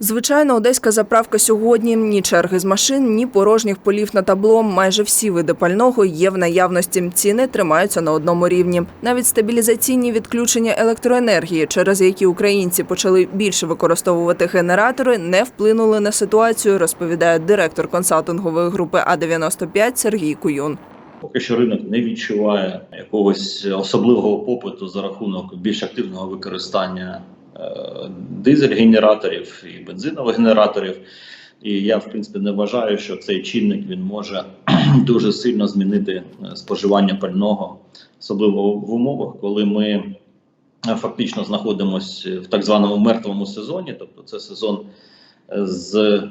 Звичайно, одеська заправка сьогодні ні черги з машин, ні порожніх полів на табло. Майже всі види пального є в наявності. Ціни тримаються на одному рівні. Навіть стабілізаційні відключення електроенергії, через які українці почали більше використовувати генератори, не вплинули на ситуацію, розповідає директор консалтингової групи А 95 Сергій Куюн. Поки що ринок не відчуває якогось особливого попиту за рахунок більш активного використання дизель-генераторів і бензинових генераторів. І я, в принципі, не вважаю, що цей чинник він може дуже сильно змінити е, споживання пального, особливо в умовах, коли ми е, фактично знаходимося в так званому мертвому сезоні, тобто це сезон е, з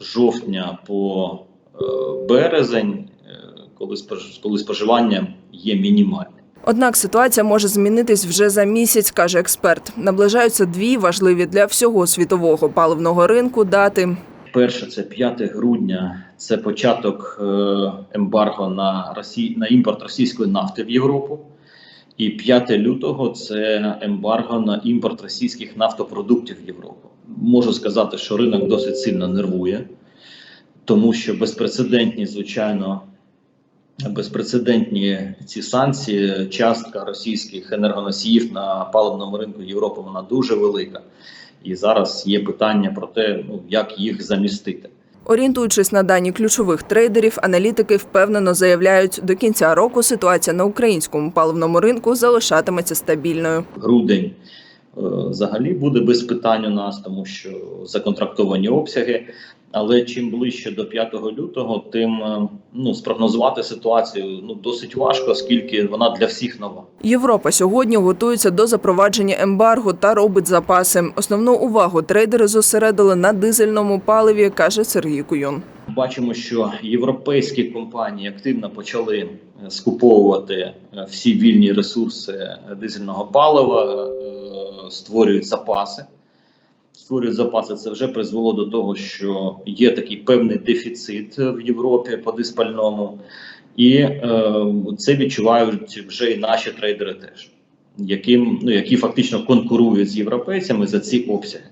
жовтня по е, березень, е, коли споживання є мінімальним. Однак ситуація може змінитись вже за місяць, каже експерт. Наближаються дві важливі для всього світового паливного ринку дати. Перше, це 5 грудня, це початок е, ембарго на Росі... на імпорт російської нафти в Європу. І 5 лютого це ембарго на імпорт російських нафтопродуктів в Європу. Можу сказати, що ринок досить сильно нервує, тому що безпрецедентні, звичайно, безпрецедентні ці санкції. Частка російських енергоносіїв на паливному ринку Європи вона дуже велика. І зараз є питання про те, ну як їх замістити. Орієнтуючись на дані ключових трейдерів, аналітики впевнено заявляють, до кінця року ситуація на українському паливному ринку залишатиметься стабільною. Грудень е, взагалі буде без питань у нас, тому що законтрактовані обсяги. Але чим ближче до 5 лютого, тим е, ну спрогнозувати ситуацію ну досить важко, оскільки вона для всіх нова. Європа сьогодні готується до запровадження ембарго та робить запаси. Основну увагу трейдери зосередили на дизельному паливі, каже Сергій Куюн. Бачимо, що європейські компанії активно почали е, скуповувати е, всі вільні ресурси дизельного палива, створюють запаси. Створюють запаси. Це вже призвело до того, що є такий певний дефіцит в Європі по диспальному, і е, це відчувають вже і наші трейдери теж, яким, ну, які фактично конкурують з європейцями за ці обсяги.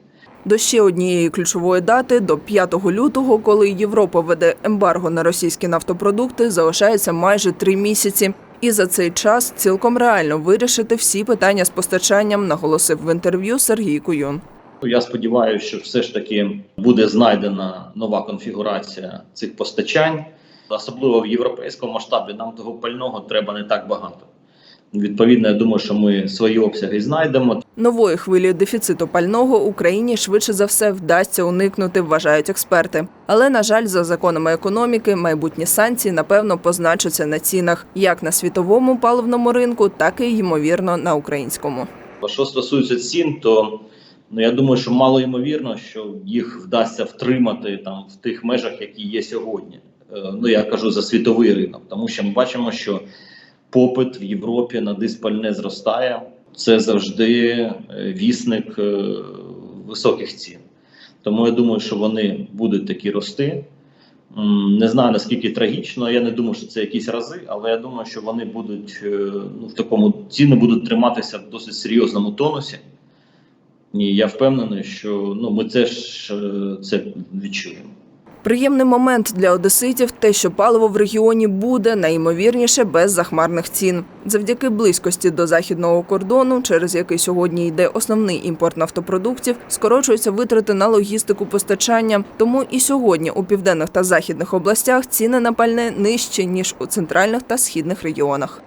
До ще однієї ключової дати до 5 лютого, коли Європа веде ембарго на російські нафтопродукти, залишається майже три місяці. І за цей час цілком реально вирішити всі питання з постачанням, наголосив в інтерв'ю Сергій Куюн. Я сподіваюся, що все ж таки буде знайдена нова конфігурація цих постачань, особливо в європейському масштабі. Нам того пального треба не так багато. Відповідно, я думаю, що ми свої обсяги знайдемо. Нової хвилі дефіциту пального Україні швидше за все вдасться уникнути, вважають експерти. Але на жаль, за законами економіки, майбутні санкції напевно позначаться на цінах як на світовому паливному ринку, так і ймовірно на українському. Що стосується цін, то ну я думаю, що мало ймовірно, що їх вдасться втримати там в тих межах, які є сьогодні. Е, Ну я кажу за світовий ринок, тому що ми бачимо, що попит в Європі на диспальне зростає. Це завжди е, вісник е, високих цін. Тому я думаю, що вони будуть такі рости. Не знаю наскільки трагічно. Я не думаю, що це якісь рази, але я думаю, що вони будуть ну, в такому ціни будуть триматися в досить серйозному тонусі. І я впевнений, що ну ми теж е, це відчуємо. Приємний момент для одеситів те, що паливо в регіоні буде найімовірніше без захмарних цін. Завдяки близькості до західного кордону, через який сьогодні йде основний імпорт нафтопродуктів, скорочуються витрати на логістику постачання. Тому і сьогодні у південних та західних областях ціни на пальне нижчі ніж у центральних та східних регіонах.